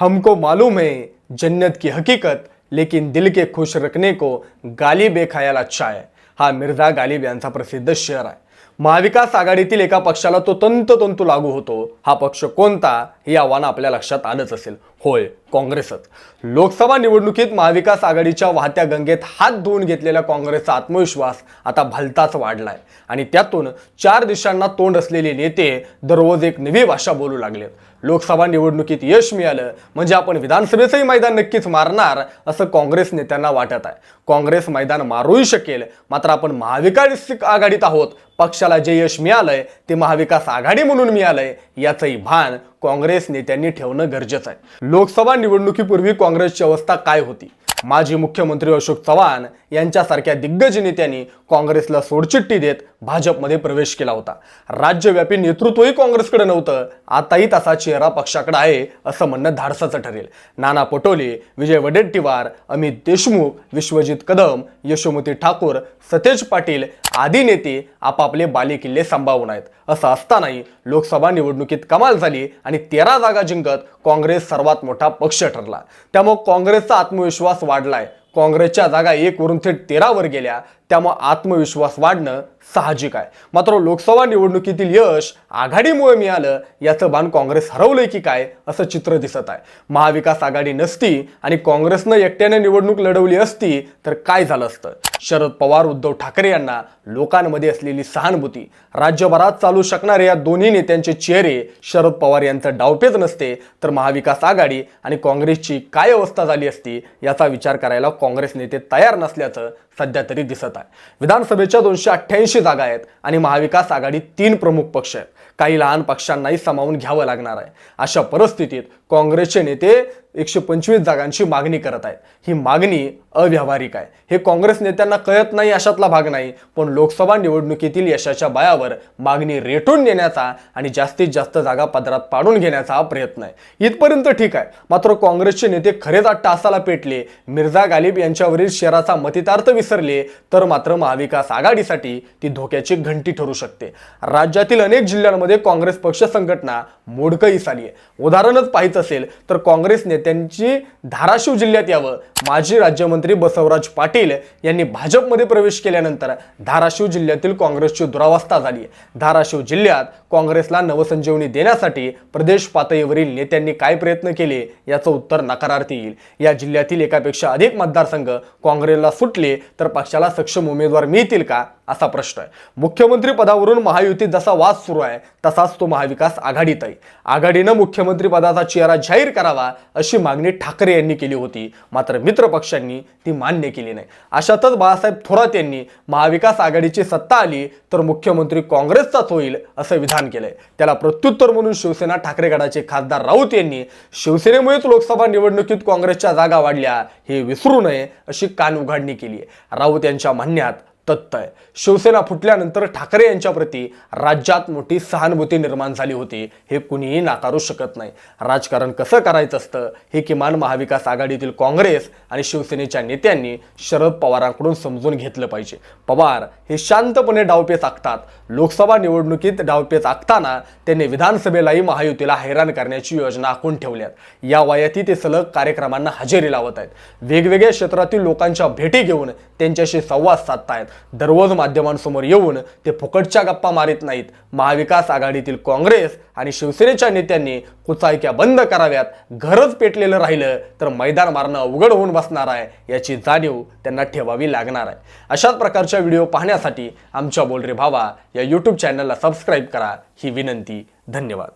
हमको मालूम है जन्नत की हकीकत लेकिन दिल के खुश रखने को गालिब ए अच्छा आहे हा मिर्झा गालिब यांचा प्रसिद्ध शेअर आहे। महाविकास आघाडीतील एका पक्षाला तो तंतोतंतू लागू होतो। हा पक्ष कोणता हे आव्हान आपल्या लक्षात आलंच असेल. होय काँग्रेसच. लोकसभा निवडणुकीत महाविकास आघाडीच्या वाहत्या गंगेत हात धुवून घेतलेला काँग्रेसचा आत्मविश्वास आता भलताच वाढलाय. आणि त्यातून चार दिशांना तोंड असलेले नेते दररोज एक नवी भाषा बोलू लागलेत. लोकसभा निवडणुकीत यश मिळालं म्हणजे आपण विधानसभेचंही मैदान नक्कीच मारणार असं काँग्रेस नेत्यांना वाटत आहे. काँग्रेस मैदान मारूही शकेल मात्र आपण महाविकास आघाडीत आहोत. पक्षाला जे यश मिळालंय ते महाविकास आघाडी म्हणून मिळालंय याचंही भान काँग्रेस नेत्यांनी ठेवणं गरजेचं आहे. लोकसभा निवडणुकीपूर्वी काँग्रेसची अवस्था काय होती? माजी मुख्यमंत्री अशोक चव्हाण यांच्यासारख्या दिग्गज नेत्यांनी काँग्रेसला सोडचिठ्ठी देत भाजपमध्ये प्रवेश केला होता. राज्यव्यापी नेतृत्वही काँग्रेसकडे नव्हतं. आताही तसा चेहरा पक्षाकडे आहे असं म्हणणं धाडसाचं ठरेल. नाना पटोले विजय वडेट्टीवार अमित देशमुख विश्वजित कदम यशोमती ठाकूर सतेज पाटील आदी नेते आपापले बालेकिल्ले सांभाळून आहेत. असं असतानाही लोकसभा निवडणुकीत कमाल झाली आणि तेरा जागा जिंकत काँग्रेस सर्वात मोठा पक्ष ठरला. त्यामुळे काँग्रेसचा आत्मविश्वास वाढलाय. काँग्रेसच्या जागा एक वरून थेट तेरावर गेल्या. त्यामुळे आत्मविश्वास वाढणं साहजिक आहे. मात्र लोकसभा निवडणुकीतील यश आघाडीमुळे मिळालं याचं भान काँग्रेस हरवलंय की काय असं चित्र दिसत आहे. महाविकास आघाडी नसती आणि काँग्रेसनं एकट्याने निवडणूक लढवली असती तर काय झालं असतं? शरद पवार उद्धव ठाकरे यांना लोकांमध्ये असलेली सहानुभूती राज्यभरात चालू शकणारे या दोन्ही नेत्यांचे चेहरे शरद पवार यांचं डावपेच नसते तर महाविकास आघाडी आणि काँग्रेसची काय अवस्था झाली असती याचा विचार करायला काँग्रेस नेते तयार नसल्याचं सध्या तरी दिसत आहे. विधानसभेच्या दोनशे अठ्ठ्याऐंशी जागा आहेत आणि महाविकास आघाडीत तीन प्रमुख पक्ष आहेत. काही लहान पक्षांनाही सामावून घ्यावं लागणार आहे. अशा परिस्थितीत काँग्रेसचे नेते एकशे पंचवीस जागांची मागणी करत आहेत. ही मागणी अव्यावहारिक आहे. हे काँग्रेस नेत्यांना कळत नाही अशातला भाग नाही. पण लोकसभा निवडणुकीतील यशाच्या बयावर मागणी रेटून नेण्याचा आणि जास्तीत जास्त जागा पदरात पाडून घेण्याचा हा प्रयत्न आहे. इथपर्यंत ठीक आहे. मात्र काँग्रेसचे नेते खरेच आठ तासाला पेटले. मिर्झा गालिब यांच्यावरील शहराचा मतितार्थ विसरले तर मात्र महाविकास आघाडीसाठी ती धोक्याची घंटी ठरू शकते. राज्यातील अनेक जिल्ह्यांमध्ये काँग्रेस पक्ष संघटना मोडकळीस आली आहे. उदाहरणच पाहायचं असेल तर काँग्रेस नेते नेत्यांची धाराशिव जिल्ह्यात यावं. माजी राज्यमंत्री बसवराज पाटील यांनी भाजपमध्ये प्रवेश केल्यानंतर धाराशिव जिल्ह्यातील काँग्रेसची दुरावस्था झाली. धाराशिव जिल्ह्यात काँग्रेसला नवसंजीवनी देण्यासाठी प्रदेश पातळीवरील नेत्यांनी काय प्रयत्न केले याचं उत्तर नकारार्थी येईल. या जिल्ह्यातील एकापेक्षा अधिक मतदारसंघ काँग्रेसला सुटले तर पक्षाला सक्षम उमेदवार मिळतील का? असा प्रश्न आहे. मुख्यमंत्री पदावरून महायुतीत जसा वाद सुरू आहे तसाच तो महाविकास आघाडीतही. आघाडीनं मुख्यमंत्री पदाचा चेहरा जाहीर करावा अशी मागणी ठाकरे यांनी केली होती. मात्र मित्र पक्षांनी ती मान्य केली नाही. अशातच बाळासाहेब थोरात यांनी महाविकास आघाडीची सत्ता आली तर मुख्यमंत्री काँग्रेसचाच होईल असं विधान केलंय. त्याला प्रत्युत्तर म्हणून शिवसेना ठाकरे गटाचे खासदार राऊत यांनी शिवसेनेमुळेच लोकसभा निवडणुकीत काँग्रेसच्या जागा वाढल्या हे विसरू नये अशी कान उघाडणी केली आहे राऊत यांच्या म्हणण्यात तत्त आहे. शिवसेना फुटल्यानंतर ठाकरे यांच्याप्रती राज्यात मोठी सहानुभूती निर्माण झाली होती. हे कुणीही नाकारू शकत नाही. राजकारण कसं करायचं असतं? हे किमान महाविकास आघाडीतील काँग्रेस आणि शिवसेनेच्या नेत्यांनी शरद पवारांकडून समजून घेतलं पाहिजे. पवार हे शांतपणे डावपेच आखतात लोकसभा निवडणुकीत डावपेच आखताना त्यांनी विधानसभेलाही महायुतीला हैराण करण्याची योजना आखून ठेवल्यात. या वयाती ते सलग कार्यक्रमांना हजेरी लावत आहेत. वेगवेगळ्या क्षेत्रातील लोकांच्या भेटी घेऊन त्यांच्याशी संवाद साधतायत. दररोज माध्यमांसमोर येऊन ते फुकटच्या गप्पा मारित नाहीत. महाविकास आघाडीतील काँग्रेस आणि शिवसेनेच्या नेत्यांनी कुचायक्या बंद कराव्यात घरच पेटलेलं राहिलं तर मैदान मारणं अवघड होऊन बसणार आहे याची जाणीव त्यांना ठेवावी लागणार आहे. अशाच प्रकारच्या व्हिडिओ पाहण्यासाठी आमच्या बोलरे भावा या यूट्यूब चॅनलला सबस्क्राईब करा. ही विनंती धन्यवाद.